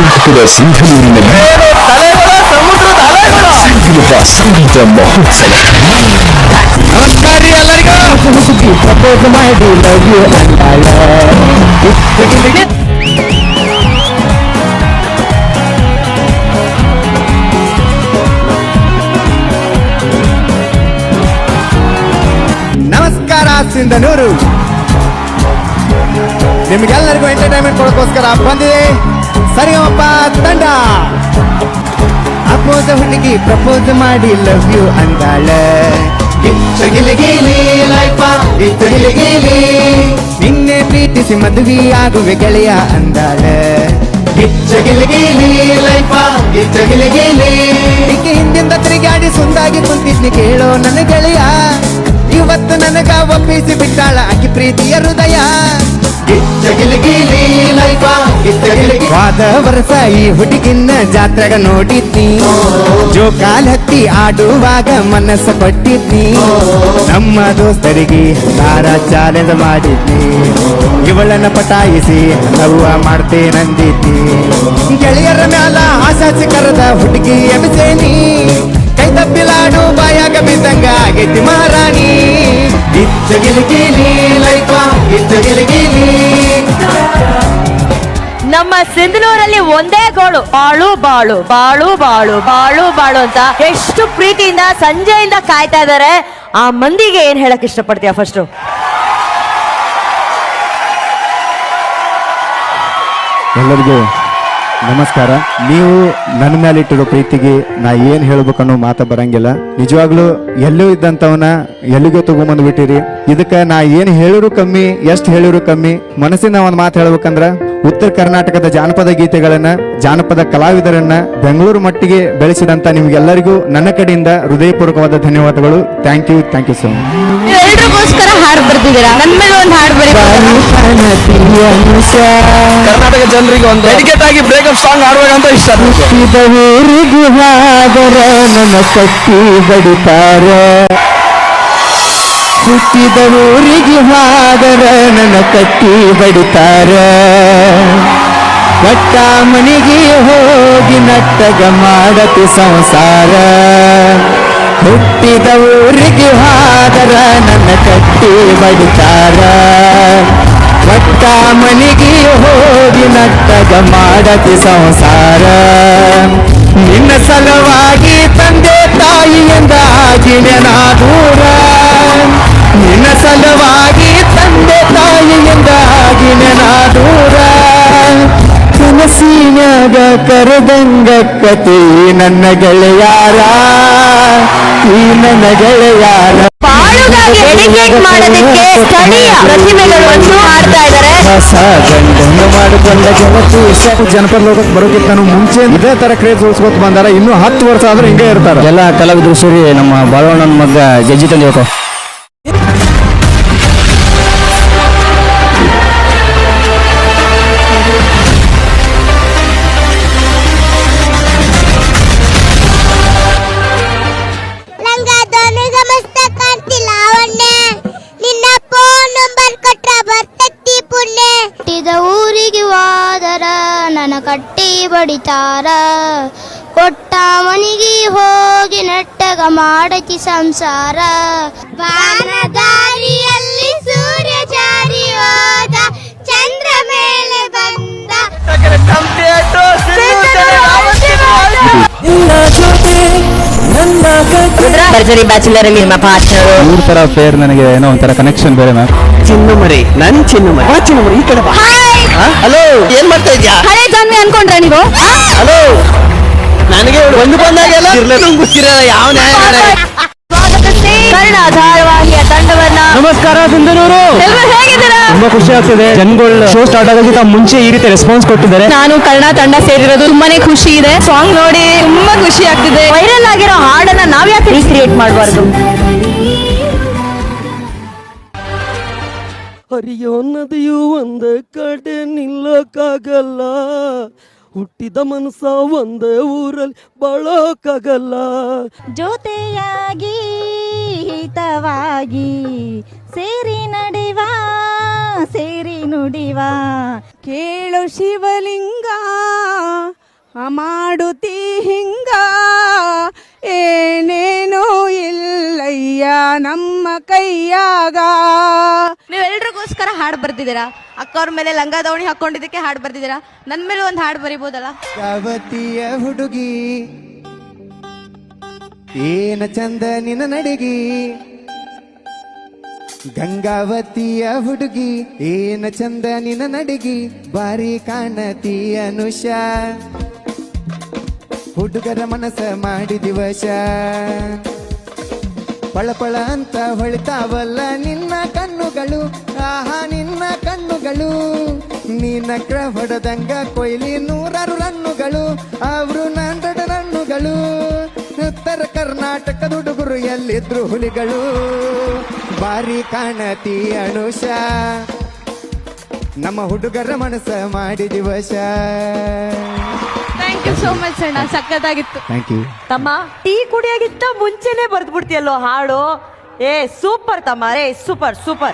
ಕರ್ನಾಟಕದ ಸಿಂಧನೂರಿನಲ್ಲಿ ಸಂಗೀತ ಸಂಗೀತ ಮಹೋತ್ಸವ ನಮಸ್ಕಾರ ರೀ ಎಲ್ಲರಿಗೂ ಪ್ರಪೋಸ್ ಮಾಡಿ ಲವ್ ಯು ಅಂದಾಳ ನಮಸ್ಕಾರ ಸಿಂಧನೂರು ನಿಮ್ಗೆಲ್ಲರಿಗೂ ಎಂಟರ್ಟೈನ್ಮೆಂಟ್ ಕೊಡೋಕ್ಕೋಸ್ಕರ ಬಂದಿದೆ ಸರಿಗಮಪ್ಪ ತಂಡ. ಅಪ್ಪೋಸ ಹುಡುಗಿ ಪ್ರಪೋಸ್ ಮಾಡಿ ಲವ್ ಯು ಅಂದಾಳೆ. ನಿನ್ನೆ ಪ್ರೀತಿಸಿ ಮದುವೆ ಆಗುವೆ ಗೆಳೆಯ ಅಂದಾಳೆ. ಈಕೆ ಹಿಂದಿಂದ ತಿರುಗಾಡಿ ಸುಂದಾಗಿ ಕುಂತಿದ್ನಿ ಕೇಳೋ ನನ್ನ ಗೆಳೆಯ. ಇವತ್ತು ನನಗ ಒಪ್ಪಿಸಿ ಬಿಟ್ಟಾಳ ಆಕೆ ಪ್ರೀತಿಯ ಹೃದಯ. ವಾದ ವರ್ಷ ಈ ಹುಡುಗಿನ ಜಾತ್ರೆಗ ನೋಡಿದ್ನಿ. ಜೋಕಾಲ್ ಹತ್ತಿ ಆಡುವಾಗ ಮನಸ್ಸು ಪಟ್ಟಿದ್ದಿ ನಮ್ಮ ದೋಸ್ತರಿಗೆ ನಾರ ಚಾಲೆಂಜ್ ಮಾಡಿದ್ನಿ. ಇವಳನ್ನ ಪಟಾಯಿಸಿ ನವ್ವ ಮಾಡ್ತೇನಂದಿದ್ದಿ ಗೆಳೆಯರ ಮ್ಯಾಲ ಆಶಾಸಿ ಕರೆದ ಹುಡುಗಿ ಎಮಿಸೇನಿ ಕೈ ತಪ್ಪಿಲಾಡು ಬಾಯಾಗ ಬಿದ್ದಂಗ ಆಗೈತಿ ಮಹಾರಾಣಿ. ಗಿಚ್ಚ ಗಿಲಿಗಿಲಿ ಲೈಫ ಗಿಚ್ಚ ಗಿಲಿಗಿಲಿ ನಮ್ಮ ಸಿಂಧನೂರಲ್ಲಿ ಒಂದೇ ಗೋಳು. ಬಾಳು ಬಾಳು ಬಾಳು ಬಾಳು ಬಾಳು ಬಾಳು ಅಂತ ಎಷ್ಟು ಪ್ರೀತಿಯಿಂದ, ಸಂಜೆಯಿಂದ ಕಾಯ್ತಾ ಇದಾರೆ ಆ ಮಂದಿಗೆ ಏನ್ ಹೇಳಕ್ ಇಷ್ಟಪಡ್ತೀಯ ಫಸ್ಟ್ ಎಲ್ಲರಿಗೂ ನಮಸ್ಕಾರ. ನೀವು ನನ್ನ ಮೇಲೆ ಇಟ್ಟಿರೋ ಪ್ರೀತಿಗೆ ನಾ ಏನ್ ಹೇಳ್ಬೇಕನ್ನೋ ಮಾತ ಬರಂಗಿಲ್ಲ. ನಿಜವಾಗ್ಲೂ ಎಲ್ಲೂ ಇದ್ದಂತವನ ಎಲ್ಲಿಗೋ ತಗೊಂಬಂದು ಬಿಟ್ಟಿರಿ. ಇದಕ್ಕ ನಾ ಏನು ಹೇಳಿರು ಕಮ್ಮಿ ಎಷ್ಟು ಹೇಳಿರು ಕಮ್ಮಿ? ಮನಸ್ಸಿನ ಒಂದು ಮಾತು ಹೇಳ್ಬೇಕಂದ್ರ ಉತ್ತರ ಕರ್ನಾಟಕದ ಜಾನಪದ ಗೀತೆಗಳನ್ನ ಜಾನಪದ ಕಲಾವಿದರನ್ನ ಬೆಂಗಳೂರು ಮಟ್ಟಿಗೆ ಬೆಳೆಸಿದಂತ ನಿಮ್ಗೆಲ್ಲರಿಗೂ ನನ್ನ ಕಡೆಯಿಂದ ಹೃದಯಪೂರ್ವಕವಾದ ಧನ್ಯವಾದಗಳು. Thank you thank you so much ಹಾಡು ಬರ್ತಿದ್ದೀರಾ ನನ್ನ ಮೇಲೆ ಒಂದು ಹಾಡು ಬರೀ ಕರ್ನಾಟಕ ಜನರಿಗೆ ಒಂದು ಡೆಡಿಕೇಟ್ ಆಗಿ ಬ್ರೇಕಪ್ ಸಾಂಗ್ ಹಾಡುವಂತ ಇಷ್ಟ ಊರಿಗೆ ಹಾದರ ನನ್ನ ಕಟ್ಟಿ ಬಡಿತಾರ. ಊರಿಗೆ ಹಾದರ ನನ್ನ ಕಟ್ಟಿ ಬಡಿತಾರ. ಒಟ್ಟ ಮನೆಗೆ ಹೋಗಿ ನಟ್ಟಗ ಮಾಡತಿ ಸಂಸಾರ. ಹುಟ್ಟಿದವರಿಗೆ ಹಾದರ ನನ್ನ ಕಟ್ಟಿ ಬಡಿತಾರ. ಒಟ್ಟ ಮನೆಗೆ ಹೋಗಿ ನಟ್ಟಗ ಮಾಡತಿ ಸಂಸಾರ. ನಿನ್ನ ಸಲುವಾಗಿ ತಂದೆ ತಾಯಿಯಿಂದ ಆಗಿನ ನಾ ದೂರ ಕನಸಿನಾಗ ಕರೆದಂಗ ಕತಿ ನನ್ನ ಗೆಳೆಯಾರ ಈ ನನ್ನ ಗೆಳೆಯಾರ. ಬಾಳುಗಾಗಿ ಡೆಡಿಕೇಟ್ ಮಾಡೋದಕ್ಕೆ ಸ್ಥಳೀಯ ಪ್ರತಿಮೆಗಳು ಒಂದು ಮಾಡ್ತಾ ಇದ್ದಾರೆ ಹೊಸ ಗಂಡನ್ನು ಮಾಡಿಕೊಂಡ ಗೆಳತಿ ಜನಪದ ಲೋಕಕ್ಕೆ ಬರೋಕ್ಕಿಂತ ಮುಂಚೆ ಇದೇ ತರ ಕ್ರೇಜ್ ಉಳಿಸ್ಕೊತ ಬಂದಾರ. ಇನ್ನು ಹತ್ತು ವರ್ಷ ಆದ್ರೆ ಹಿಂಗೆ ಇರ್ತಾರೆ. ಎಲ್ಲ ಕಲಾವಿದರು ಸೇರಿ ನಮ್ಮ ಬಾಳವಣ್ಣನ ಮಗ ಗೆಜ್ಜಿ ತಂದಿಬೇಕು ಕಟ್ಟಿ ಬಡಿತಾರ ಕೊಟ್ಟ ಮನಿಗೆ ಹೋಗಿ ನೆಟ್ಟಗ ಮಾಡಕಿ ಸಂಸಾರ. ಬಾನದಾರಿಯಲ್ಲಿ ಸೂರ್ಯ ಜಾರಿ ಹೋದ ಚಂದ್ರ ಮೇಲೆ ಬಂದ. ಭರ್ಜರಿ ಬ್ಯಾಚುಲರ್ ಅಲ್ಲಿ ನಿಮ್ಮ ಪಾರ್ಟ್ನರು ಮೂರು ತರ ಫೇರ್ ನನಗೆ ಏನೋ ಒಂಥರ ಕನೆಕ್ಷನ್ ಬೇರೆ ಮ್ಯಾಮ್. ಚಿನ್ನು ಮರಿ ನನ್ ಚಿನ್ನು ಮರಿ ಆ ಚಿನ್ನು ಮರಿ ಈ ಕಡೆ ಬಾ ಹಲೋ ಏನ್ ಮಾಡ್ತಾ ಇದ್ಯಾ? ಹಳೆ ಜಾನ್ವಿ ಅನ್ಕೊಂಡ್ರ ನೀವು? ಹಲೋ ನನಗೆ ಒಂದು ಬಂದಾಗೆಲ್ಲ ಇರ್ಲಿಲ್ಲ ಗೊತ್ತಿರಲ್ಲ ಯಾವ ನ್ಯಾಯ ಧಾರಾವಾಹಿಯ ತಂಡವನ್ನ. ನಮಸ್ಕಾರ ಸಿಂಧನೂರು ಎಲ್ರು ಹೇಗಿದ್ದೀರಾ? ತುಂಬಾ ಖುಷಿ ಆಗ್ತಿದೆ. ಜನಗಳು ಶೋ ಸ್ಟಾರ್ಟ್ ಆಗೋದಕ್ಕಿಂತ ಮುಂಚೆ ಈ ರೀತಿ ರೆಸ್ಪಾನ್ಸ್ ಕೊಟ್ಟಿದ್ದಾರೆ. ನಾನು ಕನ್ನಡ ತಂಡ ಸೇರಿರೋದು ತುಂಬಾನೇ ಖುಷಿ ಇದೆ. ಸಾಂಗ್ ನೋಡಿ ತುಂಬಾ ಖುಷಿ ಆಗ್ತಿದೆ. ವೈರಲ್ ಆಗಿರೋ ಹಾಡನ್ನ ನಾವ್ ಯಾಕೆ ರೀಕ್ರಿಯೇಟ್ ಮಾಡಬಾರ್ದು? ಹರಿಯೋ ನದಿಯು ಒಂದ ಕಡೆ ನಿಲ್ಲಕ್ಕಾಗಲ್ಲ ಹುಟ್ಟಿದ ಮನಸ ಒಂದೇ ಊರಲ್ಲಿ ಬಾಳೋಕ್ಕಾಗಲ್ಲ ಜೊತೆಯಾಗಿ, ಹಿತವಾಗಿ ಸೇರಿ ನಡೆವ, ಸೇರಿ ನುಡಿವ. ಕೇಳು ಶಿವಲಿಂಗ ಮಾಡುತ್ತಿ ಹಿಂಗ. ಏನೇನೋ ಇಲ್ಲಯ್ಯ ನಮ್ಮ ಕೈಯಾಗ. ನೀವೆಲ್ರಿಗೋಸ್ಕರ ಹಾಡು ಬರ್ದಿದ್ದೀರಾ? ಅಕ್ಕವ್ರ ಮೇಲೆ ಲಂಗ ದಾವಣಿ ಹಾಕೊಂಡಿದ್ದಕ್ಕೆ ಹಾಡು ಬರ್ದಿದ್ದೀರಾ? ನನ್ನ ಮೇಲೆ ಒಂದು ಹಾಡು ಬರಿಬೋದಲ್ಲ? ಯಾವತಿಯ ಹುಡುಗಿ, ಏನ ಚಂದ ನಿನ್ನ ನಡಿಗಿ? ಗಂಗಾವತಿಯ ಹುಡುಗಿ, ಏನ ಚಂದ ನಿನ್ನ ನಡಿಗಿ? ಬಾರಿ ಕಾಣತಿ ಅನುಷ. ಹುಡುಗರ ಮನಸ ಮಾಡಿದಿ ವಶ ಪಳಪಳ ಅಂತ ಹೊಳಿತಾವಲ್ಲ ನಿನ್ನ ಕಣ್ಣುಗಳು ಆಹಾ ನಿನ್ನ ಕಣ್ಣುಗಳು. ನಿನ್ನ ಹೊಡೆದಂಗ ಕೊಯ್ಲಿ ನೂರಾರು ರಣ್ಣುಗಳು ಅವರು ನಾಂದಡ ರಣ್ಣುಗಳು ಉತ್ತರ ಕರ್ನಾಟಕದ ಹುಡುಗರು ಎಲ್ಲಿದ್ರು ಹುಲಿಗಳು. ಬಾರಿ ಕಾಣತಿ ಅನುಷ. ನಮ್ಮ ಹುಡುಗರ ಮನಸ್ಸ ಮಾಡಿದಿವಶ ಥ್ಯಾಂಕ್ ಯು ಸೋ ಮಚ್ ಅಣ್ಣ ಸಕ್ಕತ್ತಾಗಿತ್ತು ಥ್ಯಾಂಕ್ ಯು ತಮ್ಮ? ಟೀ ಕುಡಿಯಾಗಿತ್ತ ಮುಂಚೆನೆ ಬರ್ದು ಬಿಡ್ತೀಯಲ್ಲೋ ಹಾಡು? ಏ ಸೂಪರ್ ತಮ್ಮ ಏ ಸೂಪರ್ ಸೂಪರ್.